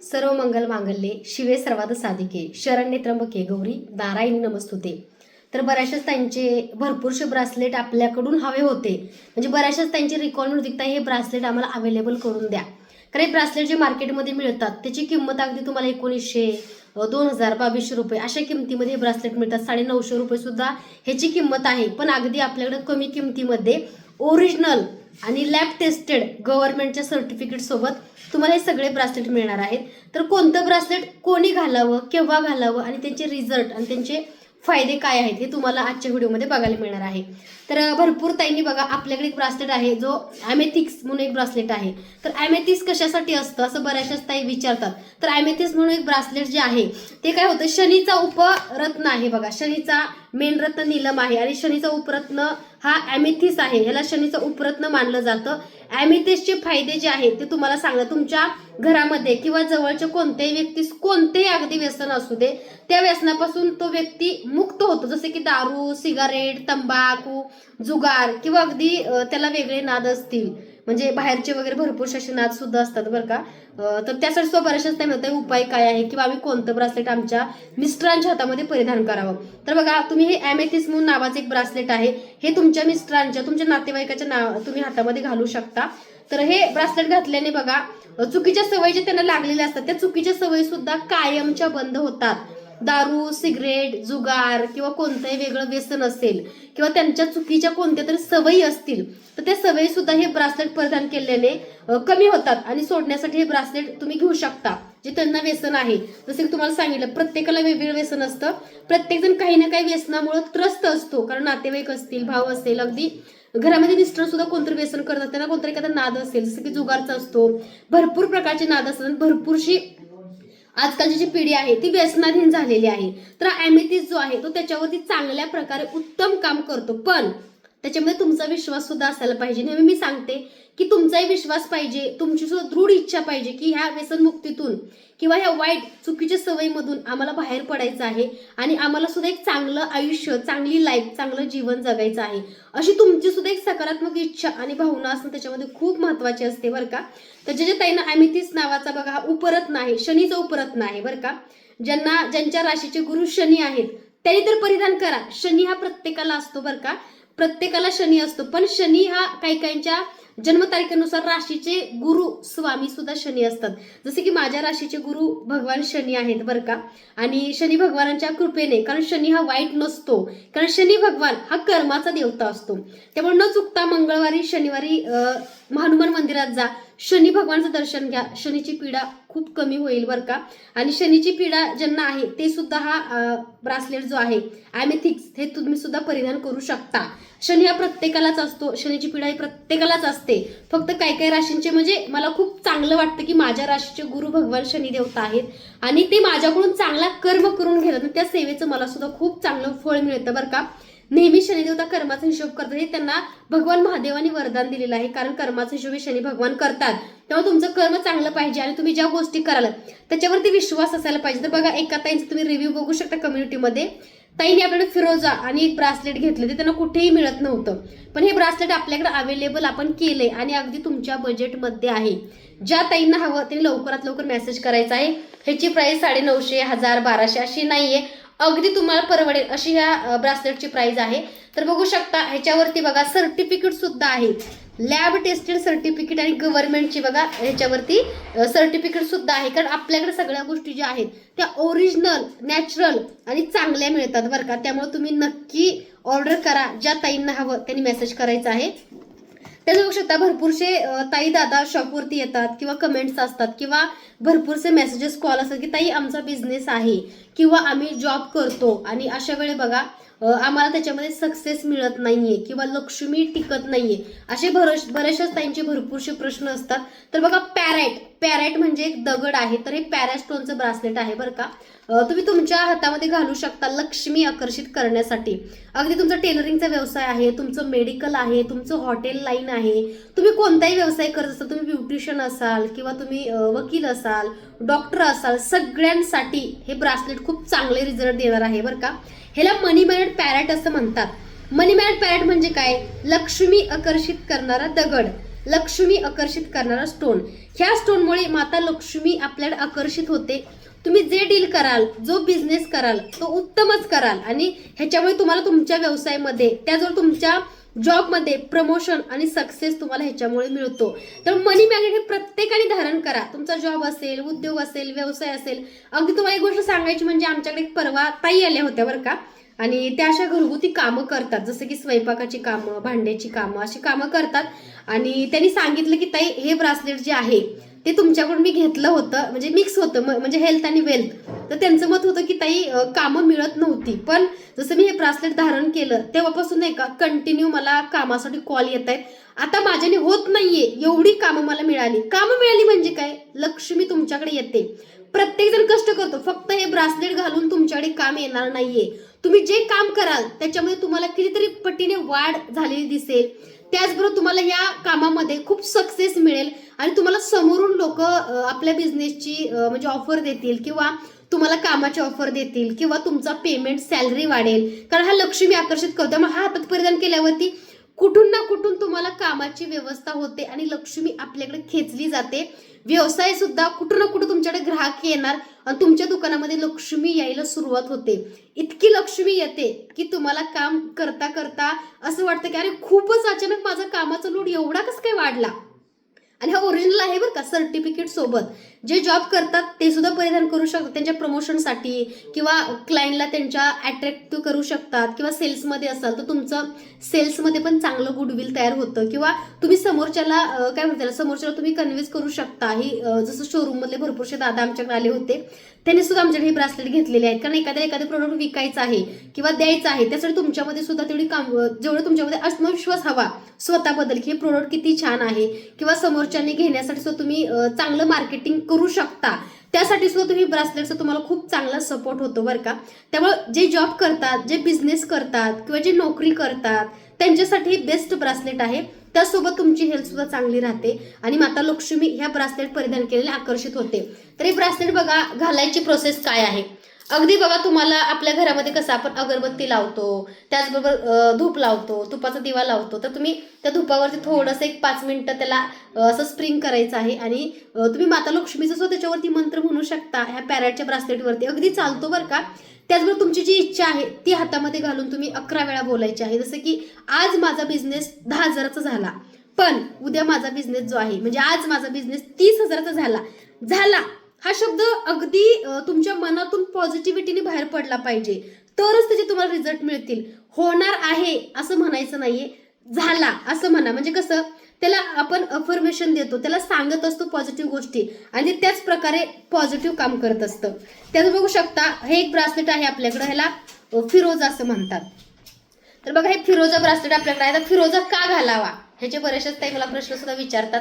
सर्व मंगल मांगल्ये शिवे सर्वात साधिके शरण्य त्र्यंबके गौरी दारायणी नमस्तुते. तर बऱ्याचशाच त्यांचे भरपूरसे ब्रासलेट आपल्याकडून हवे होते. म्हणजे बऱ्याचशाच त्यांची रिक्वायरमेंट दिखता हे ब्रासलेट आम्हाला अवेलेबल करून द्या. कारण हे ब्रासलेट जे मार्केटमध्ये मिळतात त्याची किंमत अगदी तुम्हाला एकोणीसशे दोन हजार बावीसशे रुपये अशा किमतीमध्ये हे ब्रासलेट मिळतात. साडे नऊशे रुपये सुद्धा ह्याची किंमत आहे. पण अगदी आपल्याकडे कमी किमतीमध्ये ओरिजिनल आणि लॅब टेस्टेड गव्हर्नमेंटच्या सर्टिफिकेट सोबत तुम्हाला हे सगळे ब्रासलेट मिळणार आहेत. तर कोणतं ब्रासलेट कोणी घालावं केव्हा घालावं आणि त्यांचे रिझल्ट आणि त्यांचे फायदे काय आहेत हे तुम्हाला आजच्या व्हिडिओमध्ये बघायला मिळणार आहे. तर भरपूर ताईंनी बघा आपल्याकडे एक ब्रासलेट आहे जो ॲमेथिक्स म्हणून एक ब्रासलेट आहे. तर ॲमेथिक्स कशासाठी असतं? असं बऱ्याचशाच ताई विचारतात. तर ॲमेथिक्स म्हणून एक ब्रासलेट जे आहे ते काय होतं? शनीचा उपरत्न आहे बघा. शनीचा मेन रत्न नीलम आहे आणि शनीचा उपरत्न हा ॲमेथिस आहे. ह्याला शनीचा उपरत्न मानलं जातं. ॲमेथिसचे फायदे जे आहेत ते तुम्हाला सांगा तुमच्या घरामध्ये किंवा जवळच्या कोणत्याही व्यक्तीस कोणतेही अगदी व्यसन असू दे त्या व्यसनापासून तो व्यक्ती मुक्त होतो. जसे की दारू सिगारेट तंबाखू जुगार किंवा अगदी त्याला वेगळे नाद असतील. म्हणजे बाहेरचे वगैरे भरपूर असे नाद सुद्धा असतात बरं का. तर त्यासाठी सुद्धा बऱ्याचशाच नाही होतं उपाय काय आहे? किंवा आम्ही कोणतं ब्रासलेट आमच्या मिस्टरांच्या हातामध्ये परिधान करावं? तर बघा तुम्ही हे ॲमेथिस म्हणून नावाचं एक ब्रासलेट आहे. हे तुमच्या मिस्टरांच्या तुमच्या नातेवाईकाच्या नाव तुम्ही हातामध्ये घालू शकता. तर हे ब्रासलेट घातल्याने बघा चुकीच्या सवयी जे त्यांना लागलेल्या असतात त्या चुकीच्या सवयी सुद्धा कायमच्या बंद होतात. दारू सिगरेट जुगार किंवा कोणतंही वेगळं व्यसन असेल किंवा त्यांच्या चुकीच्या कोणत्या तरी सवयी असतील तर त्या सवयी सुद्धा हे ब्रासलेट परिधान केल्याने कमी होतात आणि सोडण्यासाठी हे ब्रासलेट तुम्ही घेऊ शकता जे त्यांना व्यसन आहे. जसं की तुम्हाला सांगितलं प्रत्येकाला वेगवेगळं व्यसन असतं. प्रत्येकजण काही ना काही व्यसनामुळे त्रस्त असतो कारण नातेवाईक असतील भाव असेल अगदी घरामध्ये मिस्टर सुद्धा कोणतरी व्यसन करतात त्यांना कोणतरी एखादा नाद असेल जसं की जुगारचा असतो भरपूर प्रकारचे नाद असतात आणि भरपूरशी आजकालची जी पिढी आहे ती व्यसनाधीन झालेली आहे. तर ॲमेथिस जो आहे तो त्याच्यावरती चांगल्या प्रकारे उत्तम काम करतो. पण त्याच्यामध्ये तुमचा विश्वास सुद्धा असायला पाहिजे. नेहमी मी सांगते की तुमचाही विश्वास पाहिजे तुमची सुद्धा दृढ इच्छा पाहिजे की ह्या व्यसनमुक्तीतून किंवा ह्या वाईट चुकीच्या सवयीमधून आम्हाला बाहेर पडायचं आहे आणि आम्हाला सुद्धा एक चांगलं आयुष्य चांगली लाईफ चांगलं जीवन जगायचं आहे. अशी तुमची सुद्धा एक सकारात्मक इच्छा आणि भावना असणं त्याच्यामध्ये खूप महत्वाची असते बरं का. तर ज्याच्या ताईनं ॲमिथिस नावाचा बघा हा उपरत्न आहे शनीचा उपरत्न आहे बरं का. ज्यांना ज्यांच्या राशीचे गुरु शनी आहेत त्यांनी तर परिधान करा. शनी हा प्रत्येकाला असतो बरं का. प्रत्येकाला शनी असतो पण शनी हा काही काहींच्या जन्मतारखेनुसार राशीचे गुरु स्वामी सुद्धा शनी असतात. जसे की माझ्या राशीचे गुरु भगवान शनी आहेत बरं का. आणि शनी भगवानांच्या कृपेने कारण शनी हा वाईट नसतो. कारण शनी भगवान हा कर्माचा देवता असतो. त्यामुळे न चुकता मंगळवारी शनिवारी अं, हनुमान मंदिरात जा. शनी भगवानचं दर्शन घ्या. शनीची पीडा खूप कमी होईल बरं का. आणि शनीची पीडा ज्यांना आहे ते सुद्धा हा ब्रासलेट जो आहे ॲमेथिक्स हे तुम्ही सुद्धा परिधान करू शकता. शनी हा प्रत्येकालाच असतो शनीची पीडा ही प्रत्येकालाच असते. फक्त काही काही राशींचे म्हणजे मला खूप चांगलं वाटतं की माझ्या राशीचे गुरु भगवान शनी देवता आहेत. आणि ते माझ्याकडून चांगला कर्म करून घेतात त्या सेवेचं मला सुद्धा खूप चांगलं फळ मिळतं बरं का. नेहमी शनिदेवता कर्माचा हिशोब करतात हे त्यांना भगवान महादेवाने वरदान दिलेलं आहे. कारण कर्माचा हिशोब हे शनी भगवान करतात. तेव्हा तुमचं कर्म चांगलं पाहिजे आणि तुम्ही ज्या गोष्टी कराल त्याच्यावरती विश्वास असायला पाहिजे. तर बघा एका ताईंचा तुम्ही रिव्ह्यू बघू शकता कम्युनिटीमध्ये ताईने आपल्याला फिरोजा आणि एक ब्रासलेट घेतलं ते त्यांना कुठेही मिळत नव्हतं. पण हे ब्रासलेट आपल्याकडे अवेलेबल आपण केलंय आणि अगदी तुमच्या बजेटमध्ये आहे. ज्या ताईंना हवं त्यांनी लवकरात लवकर मेसेज करायचा आहे. ह्याची प्राईस साडे नऊशे हजार बाराशे अशी नाहीये. अगदी तुम्हाला परवडेल अशी ह्या ब्रासलेटची प्राईज आहे. तर बघू शकता ह्याच्यावरती बघा सर्टिफिकेट सुद्धा आहे. लॅब टेस्टेड सर्टिफिकेट आणि गव्हर्नमेंटची बघा ह्याच्यावरती सर्टिफिकेट सुद्धा आहे. कारण आपल्याकडे सगळ्या गोष्टी ज्या आहेत त्या ओरिजिनल नॅचरल आणि चांगल्या मिळतात बरं का. त्यामुळे तुम्ही नक्की ऑर्डर करा. ज्या ताईंना हवं त्यांनी मेसेज करायचा आहे. त्याचं बघू शकता भरपूरसे ताई दादा शॉपवरती येतात किंवा कमेंट्स असतात किंवा भरपूरसे मेसेजेस कॉल असतात की ताई आमचा बिझनेस आहे. किंवा आम्ही जॉब करतो. आणि अशा वेळी बघा आम्हाला त्याच्यामध्ये सक्सेस मिळत नाहीये किंवा लक्ष्मी टिकत नाहीये. असे बरेच बऱ्याचशाच त्यांचे भरपूरसे प्रश्न असतात. तर बघा पॅरेट पॅरेट म्हणजे एक दगड आहे. तर हे पॅरास्टोनचं ब्रासलेट आहे बरं का. तुम्ही तुमच्या हातामध्ये घालू शकता लक्ष्मी आकर्षित करण्यासाठी. अगदी तुमचा टेलरिंगचा व्यवसाय आहे तुमचं मेडिकल आहे तुमचं हॉटेल लाईन आहे. तुम्ही कोणताही व्यवसाय करत असाल तुम्ही ब्युटिशियन असाल किंवा तुम्ही वकील असाल डॉक्टर असाल सगळ्यांसाठी हे ब्रासलेट खूप चांगले रिझल्ट देणार आहे बरं का. ह्याला मनी मॅनेट पॅरेट असं म्हणतात. मनी मॅनेट पॅरेट म्हणजे काय? लक्ष्मी आकर्षित करणारा दगड. लक्ष्मी आकर्षित करणारा स्टोन ह्या स्टोनमुळे माता लक्ष्मी आपल्याला आकर्षित होते. तुम्ही जे डील कराल जो बिझनेस कराल तो उत्तमच कराल. आणि ह्याच्यामुळे तुम्हाला तुमच्या व्यवसायामध्ये त्याजवळ तुमच्या जॉबमध्ये प्रमोशन आणि सक्सेस तुम्हाला ह्याच्यामुळे मिळतो. तर मनी मॅग्नेट हे प्रत्येकाने धारण करा. तुमचा जॉब असेल उद्योग असेल व्यवसाय असेल अगदी तुम्हाला एक गोष्ट सांगायची म्हणजे आमच्याकडे एक परवा ताई आल्या होत्या बरं का. आणि त्या अशा घरगुती कामं करतात. जसं की स्वयंपाकाची कामं भांड्याची कामं अशी कामं करतात. आणि त्यांनी सांगितलं की ताई हे ब्रासलेट जे आहे ते तुमच्याकडून मी घेतलं होतं म्हणजे मिक्स होतं म्हणजे हेल्थ आणि वेल्थ तर त्यांचं मत होतं की ताई कामं मिळत नव्हती. पण जसं मी हे ब्रासलेट धारण केलं तेव्हापासून नाही का कंटिन्यू मला कामासाठी कॉल येत आहेत. आता माझ्याने होत नाहीये एवढी कामं मला मिळाली. कामं मिळाली म्हणजे काय? लक्ष्मी तुमच्याकडे येते. प्रत्येक जण कष्ट करतो. फक्त हे ब्रासलेट घालून तुमच्याकडे काम येणार नाहीये. तुम्ही जे काम कराल त्याच्यामध्ये तुम्हाला कितीतरी पटीने वाढ झालेली दिसेल. त्याचबरोबर तुम्हाला या कामामध्ये खूप सक्सेस मिळेल. आणि तुम्हाला समोरून लोक आपल्या बिझनेसची म्हणजे ऑफर देतील किंवा तुम्हाला कामाची ऑफर देतील किंवा तुमचा पेमेंट सॅलरी वाढेल. कारण हा लक्ष्मी आकर्षित करतो मग हा हातात परिधान केल्यावरती कुठून ना कुठून तुम्हाला कामाची व्यवस्था होते आणि लक्ष्मी आपल्याकडे खेचली जाते. व्यवसाय सुद्धा कुठं ना कुठं तुमच्याकडे ग्राहक येणार आणि तुमच्या दुकानामध्ये लक्ष्मी यायला सुरुवात होते. इतकी लक्ष्मी येते की तुम्हाला काम करता करता असं वाटतं की अरे खूपच अचानक माझा कामाचा लोड एवढा कसं काय वाढला? आणि हा ओरिजिनल आहे बरं का सर्टिफिकेट सोबत. जे जॉब करतात ते सुद्धा परिधान करू शकतात त्यांच्या प्रमोशनसाठी किंवा क्लायंटला त्यांच्या अट्रॅक्टिव्ह करू शकतात किंवा सेल्समध्ये असाल तर तुमचं सेल्समध्ये पण चांगलं गुडविल तयार होतं. किंवा तुम्ही समोरच्याला काय म्हणता समोरच्याला तुम्ही कन्व्हिन्स करू शकता. ही जसं शोरूममधले भरपूरसे दादा आमच्याकडे आले होते. त्यांनी सुद्धा आमच्याकडे हे ब्रासलेट घेतलेले आहेत. कारण एखाद्या एखादं प्रोडक्ट विकायचं आहे किंवा द्यायचं आहे त्यासाठी तुमच्यामध्ये सुद्धा तेवढी काम जेवढं तुमच्यामध्ये आत्मविश्वास हवा स्वतःबद्दल की हे प्रोडक्ट किती छान आहे. किंवा समोरच्याने घेण्यासाठी सुद्धा तुम्ही चांगलं मार्केटिंग करू शकता. त्यासाठी सुद्धा तुम्ही ब्रासलेटचा तुम्हाला खूप चांगला सपोर्ट होतो बरं का. त्यामुळे जे जॉब करतात जे बिझनेस करतात किंवा जे नोकरी करतात त्यांच्यासाठी बेस्ट ब्रासलेट आहे. त्यासोबत तुमची हेल्थ सुद्धा चांगली राहते आणि माता लक्ष्मी ह्या ब्रासलेट परिधान केलेले आकर्षित होते. तर हे ब्रासलेट बघा घालायची प्रोसेस काय आहे? अगदी बघा तुम्हाला आपल्या घरामध्ये कसं आपण अगरबत्ती लावतो त्याचबरोबर धूप लावतो तुपाचा दिवा लावतो तर तुम्ही त्या धुपावरती थोडंसं एक पाच मिनिटं त्याला असं स्प्रिंग करायचं आहे आणि तुम्ही माता लक्ष्मीचं सुद्धा त्याच्यावरती मंत्र म्हणू शकता ह्या पॅरेटच्या ब्रासलेटवरती अगदी चालतो बरं का? त्याचबरोबर तुमची जी इच्छा आहे ती हातामध्ये घालून तुम्ही अकरा वेळा बोलायची आहे. जसं की आज माझा बिझनेस दहा हजाराचा झाला पण उद्या माझा बिझनेस जो आहे म्हणजे आज माझा बिझनेस तीस हजाराचा झाला झाला. हा शब्द अगदी तुमच्या मनातून पॉझिटिव्हिटीने बाहेर पडला पाहिजे. तरच त्याचे तुम्हाला रिझल्ट मिळतील. होणार आहे असं म्हणायचं नाहीये. झाला असं म्हणा. म्हणजे कसं त्याला आपण अफर्मेशन देतो त्याला सांगत असतो पॉझिटिव्ह गोष्टी. आणि त्याच प्रकारे पॉझिटिव्ह काम करत असतं. त्याचं बघू शकता हे एक ब्रासलेट आहे आपल्याकडं ह्याला फिरोजा असं म्हणतात. तर बघा हे फिरोजा ब्रासलेट आपल्याकडे आहे. तर फिरोजा का घालावा? ह्याचे बरेचसेच काही मला प्रश्न सुद्धा विचारतात.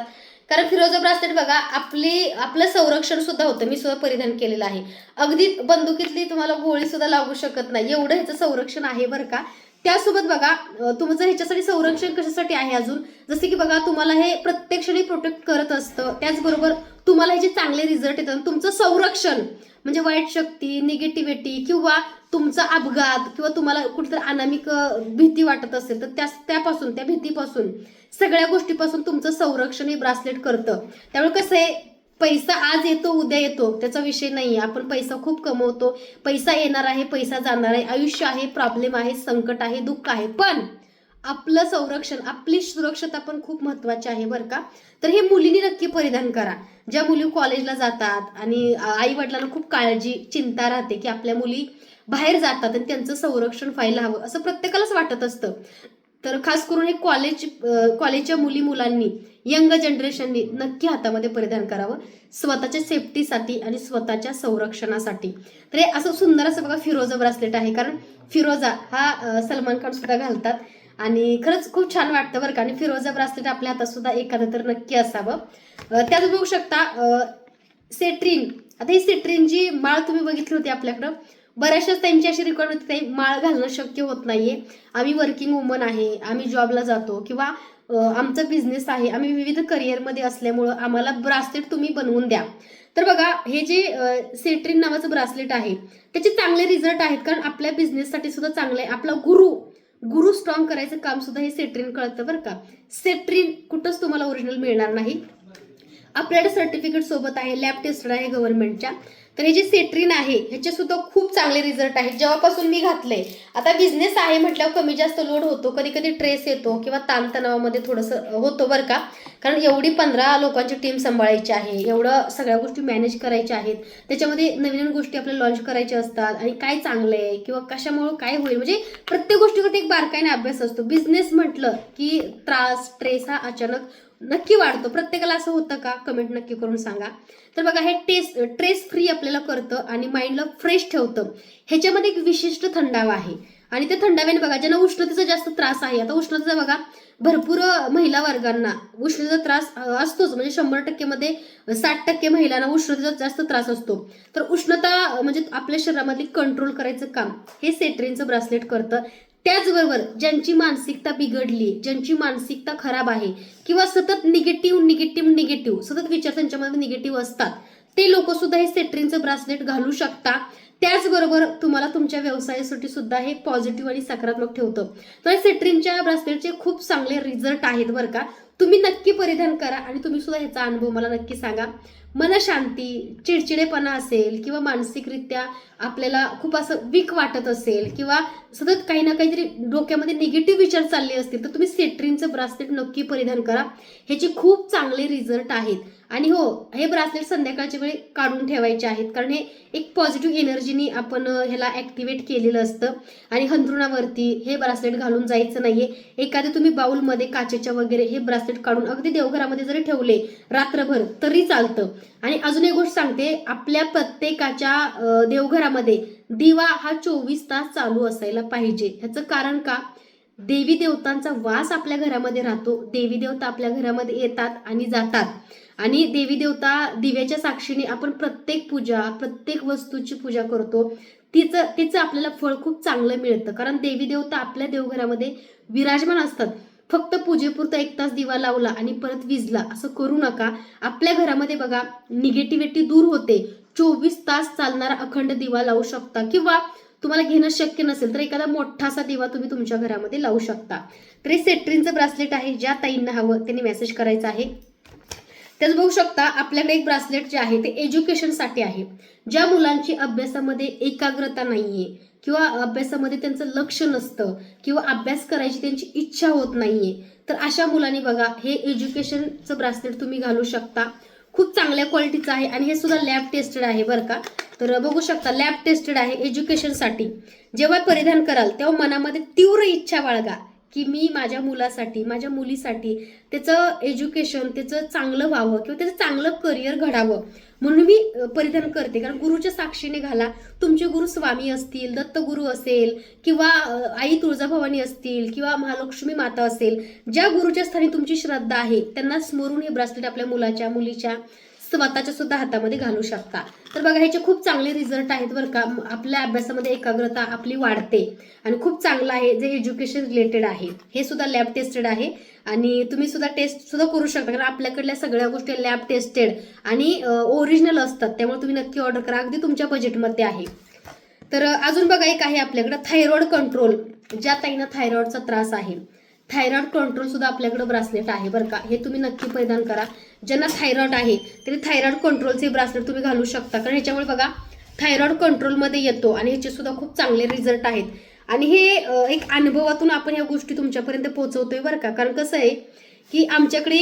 कारण फिरोजा ब्रासलेट बघा आपली आपलं संरक्षण सुद्धा होतं. मी सुद्धा परिधान केलेलं आहे. अगदी बंदुकीतली तुम्हाला गोळी सुद्धा लागू शकत नाही. एवढं ह्याचं संरक्षण आहे बरं का. त्यासोबत बघा तुमचं ह्याच्यासाठी संरक्षण कशासाठी आहे अजून? जसे की बघा तुम्हाला हे प्रत्येक क्षणी प्रोटेक्ट करत असतं. त्याचबरोबर तुम्हाला ह्याचे चांगले रिझल्ट येतात. तुमचं संरक्षण म्हणजे वाईट शक्ती निगेटिव्हिटी किंवा तुमचा अपघात किंवा तुम्हाला कुठेतरी अनामिक भीती वाटत असेल तर त्या त्यापासून त्या भीतीपासून सगळ्या गोष्टीपासून तुमचं संरक्षण हे ब्रासलेट करतं. त्यामुळे कसं आहे पैसा आज येतो उद्या येतो त्याचा विषय नाही आपण पैसा खूप कमवतो पैसा येणार आहे पैसा जाणार आहे आयुष्य आहे प्रॉब्लेम आहे संकट आहे दुःख आहे. पण आपलं संरक्षण आपली सुरक्षता पण खूप महत्वाची आहे बरं का. तर हे मुलींनी नक्की परिधान करा. ज्या मुली कॉलेजला जातात आणि आई वडिलांना खूप काळजी चिंता राहते की आपल्या मुली बाहेर जातात आणि त्यांचं संरक्षण व्हायला हवं असं प्रत्येकालाच वाटत असतं. तर खास करून हे कॉलेज कॉलेजच्या मुली मुलांनी यंग जनरेशननी नक्की हातामध्ये परिधान करावं. स्वतःच्या सेफ्टीसाठी आणि स्वतःच्या संरक्षणासाठी. तर हे असं सुंदर असं बघा फिरोजा ब्रासलेट आहे. कारण फिरोजा हा सलमान खान सुद्धा घालतात. आणि खरंच खूप छान वाटतं बरं का. आणि फिरोजा ब्रासलेट आपल्या हातात सुद्धा एखादं तर नक्की असावं. त्यात बघू शकता अं, सेट्रिन आता ही सेट्रिनची माळ तुम्ही बघितली होती आपल्याकडं. बऱ्याचशाच त्यांची अशी रिक्वायरमेंट होती काही माळ घालणं शक्य होत नाहीये. आम्ही वर्किंग वुमन आहे आम्ही जॉबला जातो किंवा आमचा बिझनेस आहे आम्ही विविध करिअरमध्ये असल्यामुळं आम्हाला ब्रासलेट तुम्ही बनवून द्या. तर बघा हे जे सेट्रिन नावाचं ब्रासलेट आहे त्याचे चांगले रिझल्ट आहेत कारण आपल्या बिझनेससाठी सुद्धा चांगलं आहे आपला गुरु गुरु स्ट्रॉंग करायचं काम सुद्धा हे सेट्रिन कळतं बरं का. सेट्रिन कुठंच तुम्हाला ओरिजिनल मिळणार नाही. आपल्याकडे सर्टिफिकेट सोबत आहे लॅब टेस्टेड आहे गव्हर्नमेंटच्या तर हे जे सेट्रिन आहे ह्याचे सुद्धा खूप चांगले रिझल्ट आहेत जेव्हापासून मी घातलंय आता बिझनेस आहे म्हटल्यावर कमी जास्त लोड होतो. कधी कधी ट्रेस येतो किंवा ताणतणावामध्ये थोडंसं होतो बरं का. कारण एवढी पंधरा लोकांची टीम सांभाळायची आहे एवढं सगळ्या गोष्टी मॅनेज करायच्या आहेत. त्याच्यामध्ये नवीन नवीन गोष्टी आपल्याला लॉन्च करायच्या असतात आणि काय चांगलं आहे किंवा कशामुळं काय होईल. म्हणजे प्रत्येक गोष्टीवरती एक बारकाईने अभ्यास असतो. बिझनेस म्हटलं की त्रास स्ट्रेस हा अचानक नक्की वाढतो. प्रत्येकाला असं होतं का? कमेंट नक्की करून सांगा. तर बघा हे टेस्ट ट्रेस फ्री आपल्याला करतं आणि माइंडला फ्रेश ठेवतं. ह्याच्यामध्ये एक विशिष्ट थंडावा आहे. आणि ते थंडाव्याने बघा ज्यांना उष्णतेचा जास्त त्रास आहे आता उष्णतेचा बघा भरपूर महिला वर्गांना उष्णतेचा त्रास असतोच. म्हणजे शंभर टक्केमध्ये साठ टक्के महिलांना उष्णतेचा जास्त त्रास असतो. तर उष्णता म्हणजे आपल्या शरीरामधली कंट्रोल करायचं काम हे सेट्रिनचं ब्रासलेट करतं. त्याचबरोबर ज्यांची मानसिकता बिघडली ज्यांची मानसिकता खराब आहे किंवा सतत निगेटिव्ह निगेटिव्ह निगेटिव्ह सतत विचार त्यांच्यामध्ये निगेटिव्ह असतात ते लोक सुद्धा हे सेट्रिनचं ब्रासलेट घालू शकता. त्याचबरोबर तुम्हाला तुमच्या व्यवसायासाठी सुद्धा हे पॉझिटिव्ह आणि सकारात्मक ठेवतं. तर सेट्रिनच्या ब्रासलेटचे खूप चांगले रिझल्ट आहेत बरं का. तुम्ही नक्की परिधान करा आणि तुम्ही सुद्धा ह्याचा अनुभव मला नक्की सांगा. मनशांती चिडचिडेपणा असेल किंवा मानसिकरित्या आपल्याला खूप असं वीक वाटत असेल किंवा सतत काही ना काहीतरी डोक्यामध्ये निगेटिव्ह विचार चालले असतील तर तुम्ही सेट्रिनचं ब्रासलेट नक्की परिधान करा. ह्याचे खूप चांगले रिझल्ट आहेत. आणि हो हे ब्रासलेट संध्याकाळच्या वेळी काढून ठेवायचे आहेत कारण हे एक पॉझिटिव्ह एनर्जीनी आपण ह्याला ॲक्टिवेट केलेलं असतं. आणि हंतरुणावरती हे ब्रासलेट घालून जायचं नाहीये. एखादे तुम्ही बाउलमध्ये काचेच्या वगैरे हे ब्रासलेट काढून अगदी देवघरामध्ये जरी ठेवले रात्रभर तरी चालतं. आणि अजून एक गोष्ट सांगते आपल्या प्रत्येकाच्या देवघरामध्ये दिवा हा चोवीस तास चालू असायला पाहिजे. ह्याचं कारण का? देवी देवतांचा वास आपल्या घरामध्ये राहतो. देवी देवता आपल्या घरामध्ये येतात आणि जातात. आणि देवी देवता दिव्याच्या साक्षीने आपण प्रत्येक पूजा प्रत्येक वस्तूची पूजा करतो. तिचं तिचं आपल्याला फळ खूप चांगलं मिळतं. कारण देवी देवता आपल्या देवघरामध्ये विराजमान असतात. फक्त पूजेपुरता एक तास दिवा लावला आणि परत विजला. असं करू नका. आपल्या घरामध्ये बघा निगेटिव्हिटी दूर होते. चोवीस तास चालणारा अखंड दिवा लावू शकता. किंवा तुम्हाला घेणं शक्य नसेल तर एखादा मोठासा दिवा तुम्ही तुमच्या घरामध्ये लावू शकता. तर हे सेट्रिनचं ब्रासलेट आहे ज्या ताईंना हवं त्यांनी मेसेज करायचा आहे. त्याच बघू शकता आपल्याकडे एक ब्रासलेट जे आहे ते एज्युकेशनसाठी आहे. ज्या मुलांची अभ्यासामध्ये एकाग्रता नाहीये. किंवा अभ्यासामध्ये त्यांचं लक्ष नसतं किंवा अभ्यास करायची त्यांची इच्छा होत नाहीये. तर अशा मुलांनी बघा हे एज्युकेशनचं ब्रासलेट तुम्ही घालू शकता. खूप चांगल्या क्वालिटीचं आहे आणि हे सुद्धा लॅब टेस्टेड आहे बरं का. तर बघू शकता लॅब टेस्टेड आहे एज्युकेशनसाठी. जेव्हा परिधान कराल तेव्हा मनामध्ये तीव्र इच्छा बाळगा की मी माझ्या मुलासाठी माझ्या मुलीसाठी त्याचं एज्युकेशन त्याचं चांगलं व्हावं किंवा त्याचं चांगलं करिअर घडावं. म्हणून मी परिधान करते. कारण गुरुच्या साक्षीने घाला. तुमचे गुरु स्वामी असतील दत्तगुरु असेल किंवा आई तुळजाभवानी असतील किंवा महालक्ष्मी माता असेल ज्या गुरुच्या स्थानी तुमची श्रद्धा आहे त्यांना स्मरून हे ब्रासलेट आपल्या मुलाच्या मुलीच्या स्वतःच्या सुद्धा हातामध्ये घालू शकता. तर बघा ह्याचे खूप चांगले रिझल्ट आहेत बरं का. आपल्या अभ्यासामध्ये एकाग्रता आपली वाढते. आणि खूप चांगलं आहे जे एज्युकेशन रिलेटेड आहे. हे सुद्धा लॅब टेस्टेड आहे. आणि तुम्ही सुद्धा टेस्ट सुद्धा करू शकता. कारण आपल्याकडल्या सगळ्या गोष्टी लॅब टेस्टेड आणि ओरिजिनल असतात. त्यामुळे तुम्ही नक्की ऑर्डर करा. अगदी तुमच्या बजेटमध्ये आहे. तर अजून बघा एक आहे आपल्याकडं थायरॉइड कंट्रोल ज्या ताईंना थायरॉइडचा त्रास आहे. थायरॉइड कंट्रोल सुद्धा आपल्याकडे ब्रासलेट आहे बरं का. हे तुम्ही नक्की परिधान करा. ज्यांना थायरॉइड आहे तरी थायरॉइड कंट्रोलचे ब्रासलेट तुम्ही घालू शकता. कारण ह्याच्यामुळे बघा थायरॉइड कंट्रोलमध्ये येतो आणि ह्याचे सुद्धा खूप चांगले रिझल्ट आहेत. आणि हे एक अनुभवातून आपण ह्या गोष्टी तुमच्यापर्यंत पोहोचवतोय बरं का. कारण कसं आहे की आमच्याकडे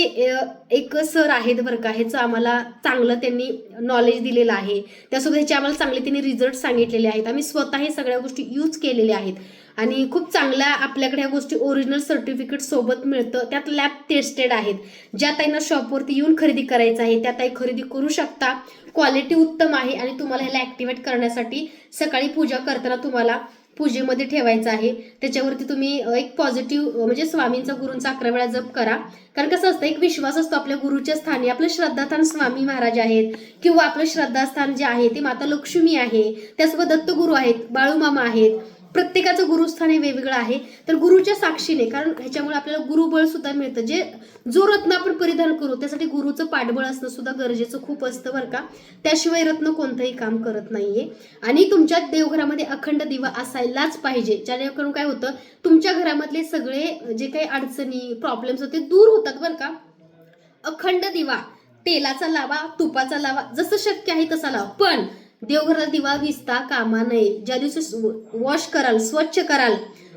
एक सर आहेत बरं का. ह्याचं आम्हाला चांगलं त्यांनी नॉलेज दिलेलं आहे. त्यासोबत ह्याचे आम्हाला चांगले त्यांनी रिझल्ट सांगितलेले आहेत. आम्ही स्वतः हे सगळ्या गोष्टी यूज केलेल्या आहेत. आणि खूप चांगल्या आपल्याकडे ह्या गोष्टी ओरिजिनल सर्टिफिकेट सोबत मिळतं. त्यात लॅब टेस्टेड आहेत. ज्या ताईंना शॉपवरती येऊन खरेदी करायचं आहे त्या ताई खरेदी करू शकता. क्वालिटी उत्तम आहे आणि तुम्हाला ह्याला ॲक्टिवेट करण्यासाठी सकाळी पूजा करताना तुम्हाला पूजेमध्ये ठेवायचं आहे. त्याच्यावरती तुम्ही एक पॉझिटिव्ह म्हणजे स्वामींचा गुरूंचा अकरा वेळा जप करा. कारण कसं असतं एक विश्वास असतो आपल्या गुरुच्या स्थानी. आपलं श्रद्धास्थान स्वामी महाराज आहेत. किंवा आपलं श्रद्धास्थान जे आहे ते माता लक्ष्मी आहे. त्यासोबत दत्तगुरू आहेत बाळूमामा आहेत. प्रत्येकाचं गुरुस्थान हे वेगवेगळं आहे. तर गुरुच्या साक्षीने कारण ह्याच्यामुळे आपल्याला गुरुबळ सुद्धा मिळतं. जे जो रत्न आपण परिधान करू त्यासाठी गुरुचं पाठबळ असणं सुद्धा गरजेचं खूप असतं बरं का. त्याशिवाय रत्न कोणतंही काम करत नाहीये. आणि तुमच्या देवघरामध्ये अखंड दिवा असायलाच पाहिजे. जेणेकरून काय होतं तुमच्या घरामधले सगळे जे काही अडचणी प्रॉब्लेम्स होते दूर होतात बरं का. अखंड दिवा तेलाचा लावा तुपाचा लावा जसं शक्य आहे तसा लावा. पण देवघराला दिवा विसता कामा नये. ज्या दिवशी वॉश कराल स्वच्छ कराल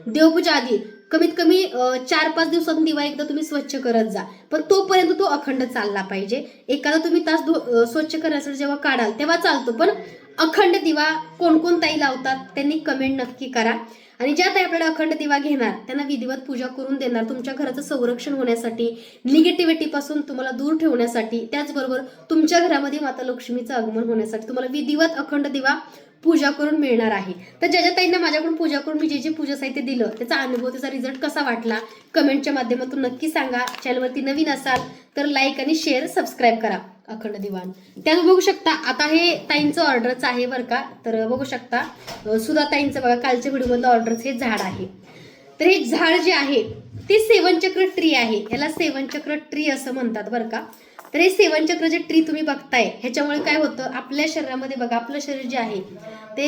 देवपूजा आधी कमीत कमी चार पाच दिवसातून दिवा एकदा तुम्ही स्वच्छ करत जा. पण तोपर्यंत तो अखंड चालला पाहिजे. एखादा तुम्ही तास धु- स्वच्छ करण्यासाठी जेव्हा काढाल तेव्हा चालतो. पण अखंड दिवा कोणकोणताही लावतात त्यांनी कमेंट नक्की करा. आणि ज्या ताई आपल्याला अखंड दिवा घेणार त्यांना विधिवत पूजा करून देणार तुमच्या घराचं संरक्षण होण्यासाठी निगेटिव्हिटी पासून तुम्हाला दूर ठेवण्यासाठी त्याचबरोबर तुमच्या घरामध्ये माता लक्ष्मीचं आगमन होण्यासाठी तुम्हाला विधिवत अखंड दिवा पूजा करून मिळणार आहे. तर ज्या ज्या ताईंना माझ्याकडून पूजा करून मी जे जे पूजा साहित्य दिलं त्याचा अनुभव त्याचा रिझल्ट कसा वाटला कमेंटच्या माध्यमातून नक्की सांगा. चॅनलवरती नवीन असाल तर लाईक आणि शेअर सबस्क्राईब करा. अखंड दिवाण. त्यात बघू शकता आता हे ताईंचं ऑर्डरच आहे बरं का. तर बघू शकता सुद्धा सुधा ताईंचं बघा कालच्या व्हिडिओमधलं ऑर्डरच हे झाड आहे. तर हे झाड जे आहे ते सेवनचक्र ट्री आहे. ह्याला सेवनचक्र ट्री असं म्हणतात बरं का. तर हे सेवनचक्र जे ट्री तुम्ही बघताय ह्याच्यामुळे काय होतं आपल्या शरीरामध्ये बघा आपलं शरीर जे आहे ते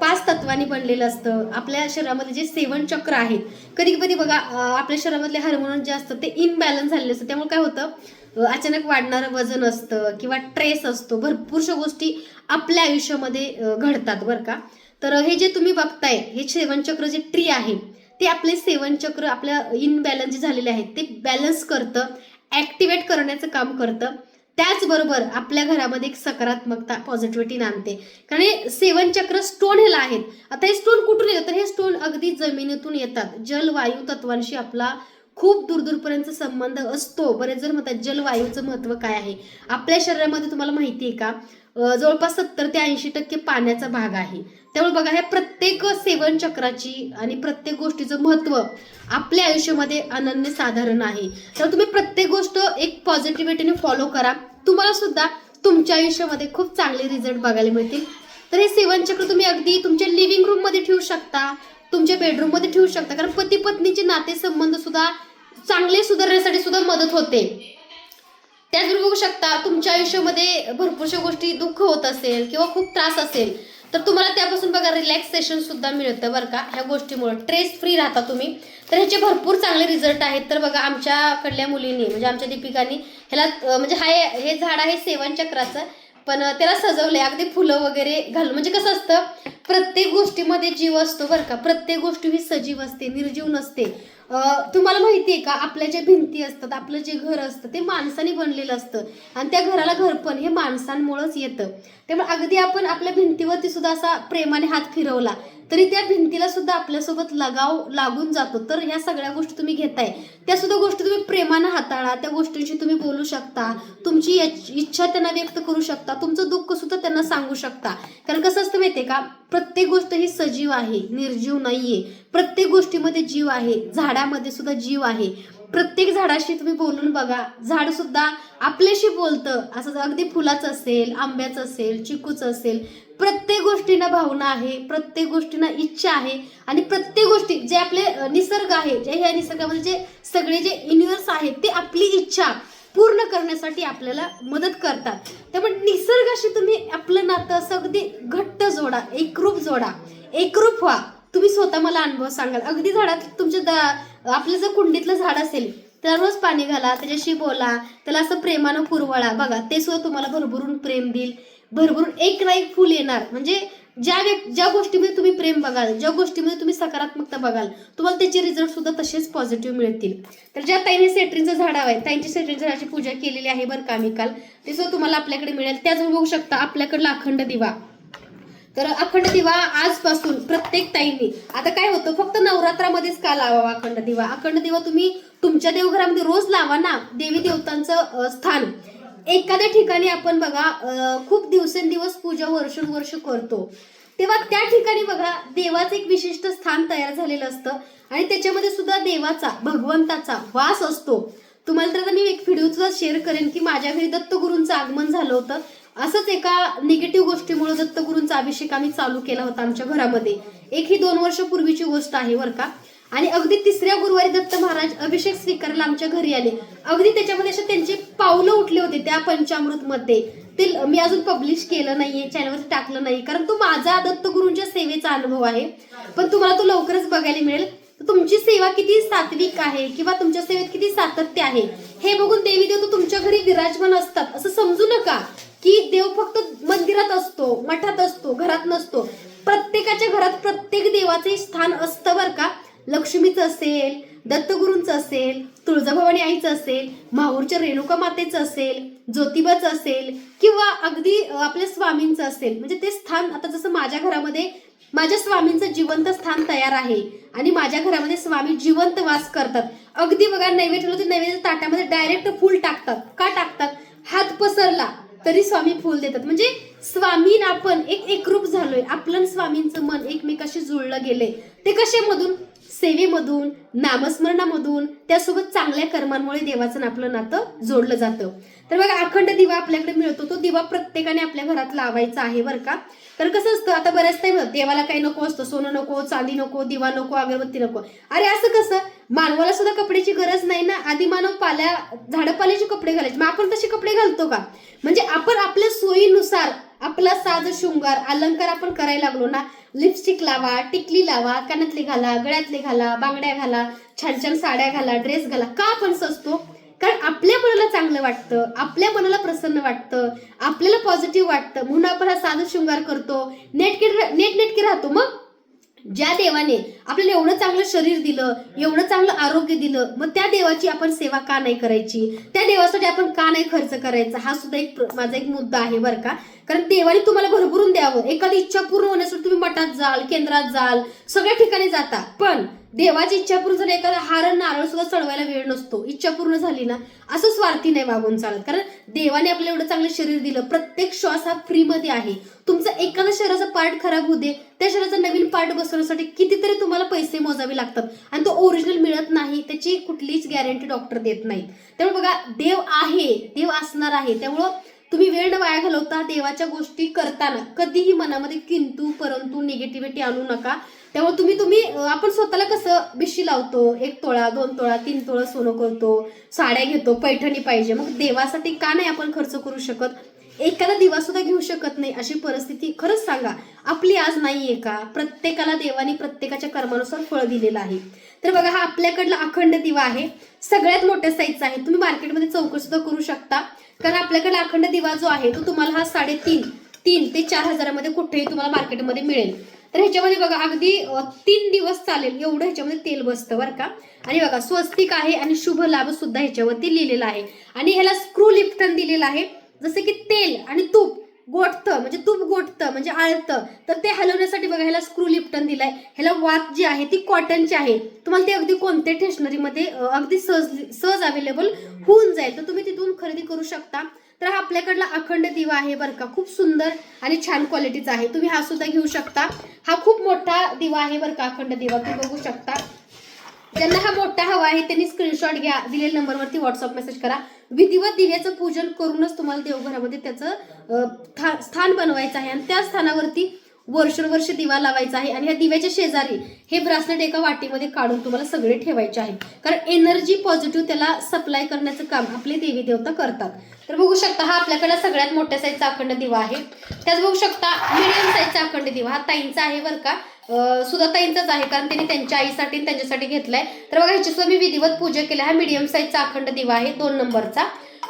पाच तत्वांनी बनलेलं असतं. आपल्या शरीरामध्ये जे सेवन चक्र आहेत कधी कधी बघा आपल्या शरीरामधले हार्मोन जे असतं ते इनबॅलन्स झालेले असतं त्यामुळे काय होतं अचानक वाढणारं वजन असतं किंवा ट्रेस असतो. भरपूरशा गोष्टी आपल्या आयुष्यामध्ये घडतात बरं का. तर हे जे तुम्ही बघताय हे सेवनचक्र जे ट्री आहे ते आपले सेवनचक्र आपल्या इनबॅलन्स जे झालेले आहेत ते बॅलन्स करतं ॲक्टिवेट करण्याचं काम करतं. त्याचबरोबर आपल्या घरामध्ये एक सकारात्मकता पॉझिटिव्हिटी आणते कारण हे सेवन चक्र स्टोन हेला आहेत. आता हे स्टोन कुठून येतात तर हे स्टोन अगदी जमिनीतून येतात. जल वायू तत्वांशी आपला खूप दूरदूरपर्यंत संबंध असतो. बरेच जर म्हणतात जलवायूचं महत्त्व काय आहे? आपल्या शरीरामध्ये तुम्हाला माहिती आहे का जवळपास सत्तर ते ऐंशी टक्के पाण्याचा भाग आहे. त्यामुळे बघा ह्या प्रत्येक सेवन चक्राची आणि प्रत्येक गोष्टीचं महत्त्व आपल्या आयुष्यामध्ये अनन्य साधारण आहे. तर तुम्ही प्रत्येक गोष्ट एक पॉझिटिव्हिटीने फॉलो करा. तुम्हाला सुद्धा तुमच्या आयुष्यामध्ये खूप चांगले रिझल्ट बघायला मिळतील. तर हे सेवन चक्र तुम्ही अगदी तुमच्या लिव्हिंग रूममध्ये ठेवू शकता. तुमच्या बेडरूममध्ये ठेवू शकता. कारण पती पत्नीचे नातेसंबंध सुद्धा चांगले सुधारण्यासाठी सुद्धा मदत होते. त्याचबरोबर बघू शकता तुमच्या आयुष्यामध्ये भरपूरशा गोष्टी दुःख होत असेल किंवा खूप त्रास असेल तर तुम्हाला त्यापासून बघा रिलॅक्सेशन सुद्धा मिळतं बरं का. ह्या गोष्टीमुळे स्ट्रेस फ्री राहता तुम्ही. तर ह्याचे भरपूर चांगले रिझल्ट आहेत. तर बघा आमच्याकडल्या मुलींनी म्हणजे आमच्या दीपिकानी ह्याला म्हणजे हा हे झाड आहे सेवन चक्राचं पण त्याला सजवलंय. अगदी फुलं वगैरे घालून. म्हणजे कसं असतं प्रत्येक गोष्टीमध्ये जीव असतो बरं का. प्रत्येक गोष्टी ही सजीव असते निर्जीव नसते. तुम्हाला माहिती आहे का आपल्या ज्या भिंती असतात आपलं जे घर असतं ते माणसाने बनलेलं असतं. आणि त्या घराला घरपण हे माणसांमुळेच येतं. त्यामुळे अगदी आपण आपल्या भिंतीवरती सुद्धा असा प्रेमाने हात फिरवला तरी त्या भिंतीला सुद्धा आपल्यासोबत लगाव लागून जातो. तर ह्या सगळ्या गोष्टी तुम्ही घेताय. त्या सुद्धा गोष्टी तुम्ही प्रेमानं हाताळा. त्या गोष्टींशी तुम्ही बोलू शकता. तुमची इच्छा त्यांना व्यक्त करू शकता. तुमचं दुःख सुद्धा त्यांना सांगू शकता. कारण कसं असतं माहितीये का प्रत्येक गोष्ट ही सजीव आहे निर्जीव नाहीये. प्रत्येक गोष्टीमध्ये जीव आहे. झाडामध्ये सुद्धा जीव आहे. प्रत्येक झाडाशी तुम्ही बोलून बघा. झाड सुद्धा आपल्याशी बोलतं. असं अगदी फुलाचं असेल आंब्याचं असेल चिकूचं असेल प्रत्येक गोष्टीनं भावना आहे प्रत्येक गोष्टीनं इच्छा आहे आणि प्रत्येक गोष्टी जे आपले निसर्ग आहे जे ह्या निसर्गामध्ये जे सगळे जे युनिवर्स आहेत ते आपली इच्छा पूर्ण करण्यासाठी आपल्याला मदत करतात. त्यामुळे निसर्गाशी तुम्ही आपलं नातं असं अगदी घट्ट जोडा एकरूप जोडा. एकरूप व्हा. तुम्ही स्वतः मला अनुभव सांगाल. अगदी झाडात तुमच्या दा आपलं जर कुंडीतलं झाड असेल त्याला रोज पाणी घाला त्याच्याशी बोला त्याला असं प्रेमानं पुरवळा. बघा ते सुद्धा तुम्हाला भरभरून प्रेम देईल. भरभरून एक ना एक फुल येणार. म्हणजे ज्या व्यक्ती ज्या गोष्टीमध्ये तुम्ही प्रेम बघाल ज्या गोष्टीमध्ये तुम्ही सकारात्मकता बघाल तुम्हाला त्याचे रिझल्ट सुद्धा तसेच पॉझिटिव्ह मिळतील. तर ज्या ताईने सेट्रीचं झाड आहे ताईंची सेट्रीच्या झाडाची पूजा केलेली आहे बरं का मी काल ते सुद्धा तुम्हाला आपल्याकडे मिळेल. त्याच बघू शकता आपल्याकडला अखंड दिवा. तर अखंड दिवा आजपासून प्रत्येक ताईंनी. आता काय होतं फक्त नवरात्रामध्येच का लावावा अखंड दिवा? अखंड दिवा तुम्ही तुमच्या देवघरामध्ये रोज लावा ना देवी देवतांचं स्थान. एखाद्या ठिकाणी आपण बघा खूप दिवसेंदिवस पूजा वर्षानुवर्ष करतो. तेव्हा त्या ठिकाणी बघा देवाचं एक विशिष्ट स्थान तयार झालेलं असतं आणि त्याच्यामध्ये सुद्धा देवाचा भगवंताचा वास असतो. तुम्हाला तर मी एक व्हिडिओ सुद्धा शेअर करेन की माझ्या घरी दत्तगुरूंचं आगमन झालं होतं. असंच एका निगेटिव्ह गोष्टीमुळे दत्तगुरूंचा अभिषेक आम्ही चालू केला होता आमच्या घरामध्ये. एक ही दोन वर्ष पूर्वीची गोष्ट आहे बरं का. आणि अगदी तिसऱ्या गुरुवारी दत्त महाराज अभिषेक स्वीकारायला आमच्या घरी आले. अगदी त्याच्यामध्ये असे त्यांचे पावलं उठले होते त्या पंचामृत मध्ये ते मी अजून पब्लिश केलं नाहीये चॅनलवर टाकलं नाही कारण तो माझा दत्तगुरूंच्या सेवेचा अनुभव आहे. पण तुम्हाला तो लवकरच बघायला मिळेल. तुमची सेवा किती सात्विक आहे किंवा तुमच्या सेवेत किती सातत्य आहे हे बघून देवी देव तुमच्या घरी विराजमान असतात असं समजू नका. की देव फक्त मंदिरात असतो मठात असतो घरात नसतो. प्रत्येकाच्या घरात प्रत्येक देवाचे स्थान असतं बरं का. लक्ष्मीचं असेल दत्तगुरूंचं असेल तुळजाभवानी आईचं असेल माहूरच्या रेणुका मातेचं असेल ज्योतिबाचं असेल किंवा अगदी आपल्या स्वामींचं असेल. म्हणजे ते स्थान आता जसं माझ्या घरामध्ये माझ्या स्वामींचं जिवंत स्थान तयार आहे. आणि माझ्या घरामध्ये स्वामी जिवंत वास करतात. अगदी बघा नैवेद्य ठेवलं ते नैवेद्य ताटामध्ये डायरेक्ट फुल टाकतात. का टाकतात? हात पसरला. तरी स्वामी फुल देतात. म्हणजे स्वामीन आपण एक एकरूप झालोय. आपलं स्वामींचं मन एकमेकाशी जुळलं गेले ते कशामधून सेवेमधून नामस्मरणामधून त्यासोबत चांगल्या कर्मांमुळे देवाचं आपलं नातं जोडलं जातं. तर बघा अखंड दिवा आपल्याकडे मिळतो. तो दिवा प्रत्येकाने आपल्या घरात लावायचा आहे बरं का? तर कसं असतं आता बऱ्याच टाइम देवाला काही नको असतं. सोनं नको चांदी नको दिवा नको अगरबत्ती नको. अरे असं कसं? मानवाला सुद्धा कपड्याची गरज नाही ना? आधी मानव पाल्या झाडपाल्याचे कपडे घालायचे. मग आपण तसे कपडे घालतो का? म्हणजे आपण आपल्या सोयीनुसार आपला साज शृंगार अलंकार आपण करायला लागलो ना लिपस्टिक लावा टिकली लावा कानातले घाला गळ्यातले घाला बांगड्या घाला छान छान साड्या घाला ड्रेस घाला. का आपण सजतो? कारण आपल्या मनाला चांगलं वाटतं आपल्या मनाला प्रसन्न वाटतं आपल्याला पॉझिटिव्ह वाटतं. म्हणून आपण हा साधा शृंगार करतो. नेटके नेट नेटके राहतो मग? ज्या देवाने आपल्याला एवढं चांगलं शरीर दिलं एवढं चांगलं आरोग्य दिलं मग त्या देवाची आपण सेवा का नाही करायची? त्या देवासाठी आपण का नाही खर्च करायचा? हा सुद्धा एक माझा एक मुद्दा आहे बरं का. कारण देवाने तुम्हाला भरभरून द्यावं. एखादी इच्छा पूर्ण होण्यासाठी तुम्ही मठात जाल केंद्रात जाल सगळ्या ठिकाणी जाता. पण देवाची इच्छा पूर्ण झाली एखादा हार नारळ सुद्धा चढवायला वेळ नसतो. इच्छा पूर्ण झाली ना असं स्वार्थी नाही वागून चालत. कारण देवाने आपल्याला एवढं चांगलं शरीर दिलं प्रत्येक श्वास हा फ्रीमध्ये आहे. तुमचा एखादा शरीराचा पार्ट खराब होऊ दे त्या शरीराचा नवीन पार्ट बसवण्यासाठी कितीतरी तुम्हाला पैसे मोजावे लागतात. आणि तो ओरिजिनल मिळत नाही त्याची कुठलीच गॅरंटी डॉक्टर देत नाहीत. त्यामुळे बघा देव आहे देव असणार आहे. त्यामुळं तुम्ही वेळ न वाया घालवता देवाच्या गोष्टी करताना कधीही मनामध्ये किंतू परंतु निगेटिव्हिटी आणू नका. त्यामुळे तुम्ही तुम्ही आपण स्वतःला कसं बिशी लावतो? एक तोळा दोन तोळा तीन तोळा सोनं करतो साड्या घेतो पैठणी पाहिजे. मग देवासाठी का नाही आपण खर्च करू शकत? एखादा दिवा सुद्धा घेऊ शकत नाही अशी परिस्थिती खरंच सांगा. आपली आज नाहीये का? प्रत्येकाला देवाने प्रत्येकाच्या कर्मानुसार फळ दिलेलं आहे. तर बघा हा आपल्याकडला अखंड दिवा आहे. सगळ्यात मोठ्या साईजचा आहे. तुम्ही मार्केटमध्ये चौकशी सुद्धा करू शकता. कारण आपल्याकडे अखंड दिवा जो आहे तो तुम्हाला हा साडेतीन तीन ते चार हजारामध्ये कुठेही तुम्हाला मार्केटमध्ये मिळेल. तर ह्याच्यामध्ये बघा अगदी तीन दिवस चालेल. एवढं ह्याच्यामध्ये तेल बसतं बरं का. आणि बघा स्वस्तिक आहे आणि शुभ लाभ सुद्धा ह्याच्यावरती लिहिलेला आहे. आणि ह्याला स्क्रू लिफ्टन दिलेलं आहे. जसं की तेल आणि तूप गोठतं म्हणजे तूप गोठतं म्हणजे आळतं. तर ते हलवण्यासाठी बघा ह्याला स्क्रू लिप्टन दिलाय. ह्याला वात जी आहे ती कॉटनची आहे. तुम्हाला ते अगदी कोणत्या स्टेशनरीमध्ये अगदी सहज सहज अवेलेबल होऊन जाईल. तर तुम्ही तिथून खरेदी करू शकता. तर हा आपल्याकडला अखंड दिवा आहे बरं का. खूप सुंदर आणि छान क्वालिटीचा आहे. तुम्ही हा सुद्धा घेऊ शकता. हा खूप मोठा दिवा आहे बरं का अखंड दिवा. तुम्ही बघू शकता. ज्यांना हा मोठा हवा आहे त्यांनी स्क्रीनशॉट घ्या दिलेल्या नंबरवरती व्हॉट्सअप मेसेज करा. विधिवत दिव्याचं पूजन करूनच तुम्हाला देवघरामध्ये त्याचं था- स्थान बनवायचं आहे. आणि त्या स्थानावरती वर्षानुवर्ष दिवा लावायचा आहे आणि ह्या दिव्याच्या शेजारी हे ब्रासलेट एका वाटीमध्ये काढून तुम्हाला सगळे ठेवायचे आहे. कारण एनर्जी पॉझिटिव्ह त्याला सप्लाय करण्याचं काम आपले देवी देवता करतात. तर बघू शकता हा आपल्याकडे सगळ्यात मोठ्या साईजचा अखंड दिवा आहे. त्याच बघू शकता मिडियम साईजचा अखंड दिवा हा ताईंचा आहे बरं का. सुद्धा ताईंचाच आहे कारण त्यांनी त्यांच्या आईसाठी आणि त्यांच्यासाठी घेतलाय. तर बघा ह्याची सुद्धा मी विधिवत पूजा केल्या हा मिडियम साईजचा अखंड दिवा आहे दोन नंबरचा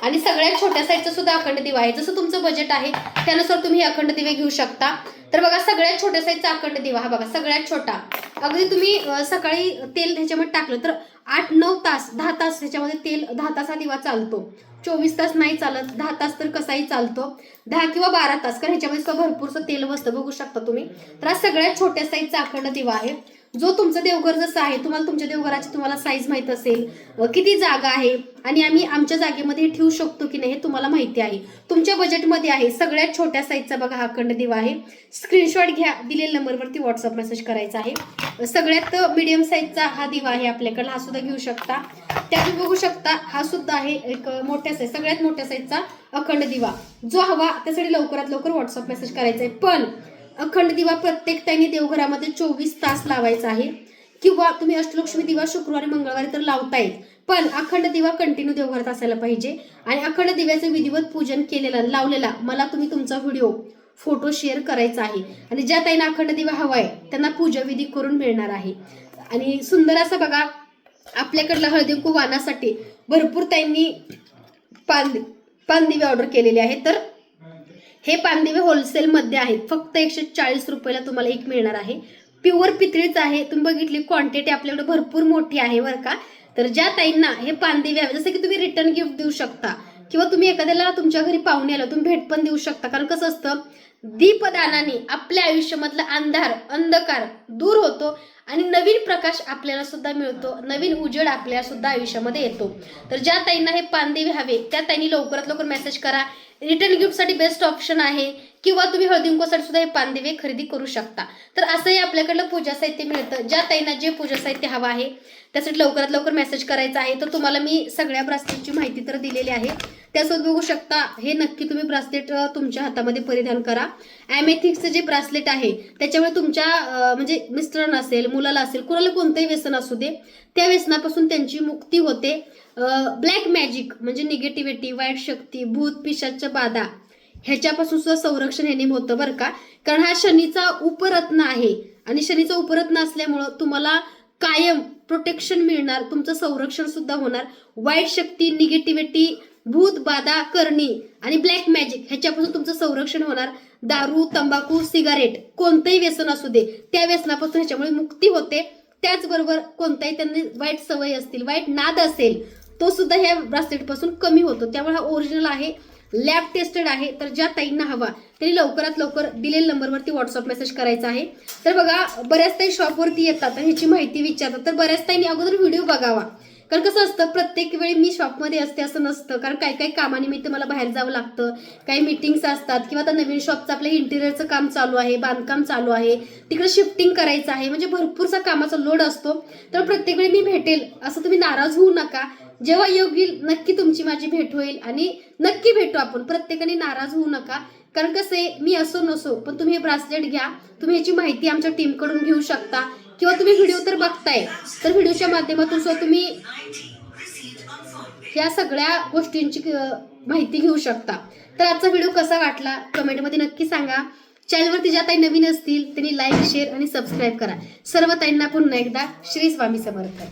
आणि सगळ्यात छोट्या साईजचा सुद्धा अखंड दिवा आहे. जसं तुमचं बजेट आहे त्यानुसार तुम्ही अखंड दिवे घेऊ शकता. तर बघा सगळ्यात छोट्या साईजचा अखंड दिवा हा बघा सगळ्यात छोटा. अगदी तुम्ही सकाळी तेल ह्याच्यामध्ये टाकलं तर आठ नऊ तास दहा तास ह्याच्यामध्ये तेल दहा तास हा दिवा चालतो. चोवीस तास नाही चालत दहा तास तर कसाही चालतो. दहा किंवा बारा तास कारण ह्याच्यामध्ये भरपूरसं तेल बसतं बघू शकता तुम्ही. तर हा सगळ्यात छोट्या साईजचा अखंड दिवा आहे. जो तुमचं देवघर जसं आहे तुम्हाला तुमच्या देवघराची तुम्हाला साईज माहीत असेल किती जागा आहे आणि आम्ही आमच्या जागेमध्ये ठेवू शकतो की नाही हे तुम्हाला माहिती आहे. तुमच्या बजेटमध्ये आहे सगळ्यात छोट्या साईजचा बघा हा अखंड दिवा आहे. स्क्रीनशॉट घ्या दिलेल्या नंबरवरती व्हॉट्सअप मेसेज करायचा आहे. सगळ्यात मिडियम साईजचा हा दिवा आहे आपल्याकडे हा सुद्धा घेऊ शकता. त्यात तुम्ही बघू शकता हा सुद्धा आहे एक मोठ्या साईज सगळ्यात मोठ्या साईजचा अखंड दिवा. जो हवा त्यासाठी लवकरात लवकर व्हॉट्सअप मेसेज करायचा आहे. पण अखंड दिवा प्रत्येक ताईने देवघरामध्ये चोवीस तास लावायचा आहे. किंवा तुम्ही अष्टलक्ष्मी दिवा शुक्रवारी मंगळवारी तर लावतायत पण अखंड दिवा कंटिन्यू देवघरात असायला पाहिजे. आणि अखंड दिव्याचं विधिवत पूजन केलेला लावलेला मला तुम्ही तुमचा व्हिडिओ फोटो शेअर करायचा आहे. आणि ज्या ताईंना अखंड दिवा हवा आहे त्यांना पूजाविधी करून मिळणार आहे. आणि सुंदर असं बघा आपल्याकडला हळदी कुंकू वाणासाठी भरपूर ताईंनी पान पानदिवे ऑर्डर केलेले आहेत. तर हे पानदिवे होलसेलमध्ये आहेत. फक्त एकशे चाळीस रुपयाला तुम्हाला एक मिळणार आहे. प्युअर पितळीच आहे. तुम्ही बघितली क्वांटिटी आपल्याकडे भरपूर मोठी आहे बरं का. तर ज्या ताईंना हे पानदिवे हवे जसं की तुम्ही रिटर्न गिफ्ट देऊ शकता किंवा तुम्ही एखाद्याला तुमच्या घरी पाहुणे आला तुम्ही भेट पण देऊ शकता. कारण कसं असतं दीपदानाने आपल्या आयुष्यामधला अंधार अंधकार दूर होतो आणि नवीन प्रकाश आपल्याला सुद्धा मिळतो. नवीन उजेड आपल्या सुद्धा आयुष्यामध्ये येतो. तर ज्या ताईंना हे पानदेवी हवे त्या ताईंनी लवकरात लवकर मेसेज करा. रिटर्न गिफ्टसाठी बेस्ट ऑप्शन आहे. किंवा तुम्ही हळदींकोसाठी सुद्धा हे पानदेवे खरेदी करू शकता. तर असंही आपल्याकडलं पूजा साहित्य मिळतं. ज्या ताईंना जे पूजा साहित्य हवं आहे त्यासाठी लवकरात लवकर मेसेज करायचा आहे. तर तुम्हाला मी सगळ्या ब्रासलेटची माहिती तर दिलेली आहे. त्यासोबत बघू शकता हे नक्की तुम्ही ब्रासलेट तुमच्या हातामध्ये परिधान करा. ॲमेथिक्सचं जे ब्रासलेट आहे त्याच्यामुळे तुमच्या म्हणजे मिस्टरांना असेल मुलाला असेल कुणाला कोणतंही व्यसन असू दे त्या व्यसनापासून त्यांची मुक्ती होते. ब्लॅक मॅजिक म्हणजे निगेटिव्हिटी वाईट शक्ती भूत पिशाच्या बाधा ह्याच्यापासून सुद्धा संरक्षण हे नेम होतं बरं का? कारण हा शनीचा उपरत्न आहे. आणि शनीचा उपरत्न असल्यामुळं तुम्हाला कायम प्रोटेक्शन मिळणार तुमचं संरक्षण सुद्धा होणार. वाईट शक्ती निगेटिव्हिटी भूत बाधा करणी आणि ब्लॅक मॅजिक ह्याच्यापासून तुमचं संरक्षण होणार. दारू तंबाखू सिगारेट कोणतंही व्यसन असू दे त्या व्यसनापासून ह्याच्यामुळे मुक्ती होते. त्याचबरोबर कोणताही त्यांनी वाईट सवय असतील वाईट नाद असेल तो सुद्धा ह्या ब्रासलेटपासून कमी होतो. त्यामुळे हा ओरिजिनल आहे. लॅब टेस्टेड आहे. तर ज्या ताईंना हवा त्यांनी लवकरात लवकर दिलेल्या नंबरवरती व्हॉट्सअप मेसेज करायचा आहे. तर बघा बऱ्याच ताई शॉपवरती येतात ह्याची माहिती विचारतात. तर बऱ्याच ताईंनी अगोदर व्हिडिओ बघावा. कारण कसं असतं प्रत्येक वेळी मी शॉपमध्ये असते असं नसतं. कारण काही काही कामानिमित्त मला बाहेर जावं लागतं. काही मिटिंग्स असतात किंवा आता नवीन शॉपचं आपलं इंटिरियरचं काम चालू आहे बांधकाम चालू आहे. तिकडे शिफ्टिंग करायचं आहे. म्हणजे भरपूरसा कामाचा लोड असतो. तर प्रत्येक वेळी मी भेटेल. असं तुम्ही नाराज होऊ नका. जेव्हा योग येईल नक्की तुमची माझी भेट होईल आणि नक्की भेटू आपण प्रत्येकाने नाराज होऊ नका. कारण कसं आहे मी असो नसो पण तुम्ही हे ब्रासलेट घ्या. तुम्ही याची माहिती आमच्या टीमकडून घेऊ शकता. किंवा तुम्ही व्हिडिओ तर बघताय तर व्हिडिओच्या माध्यमातून सुद्धा तुम्ही या सगळ्या गोष्टींची माहिती घेऊ शकता. तर आजचा व्हिडिओ कसा वाटला कमेंटमध्ये नक्की सांगा. चॅनलवरती ज्या ताई नवीन असतील त्यांनी लाईक शेअर आणि सबस्क्राईब करा. सर्व ताईंना पुन्हा एकदा श्री स्वामी समर्थ.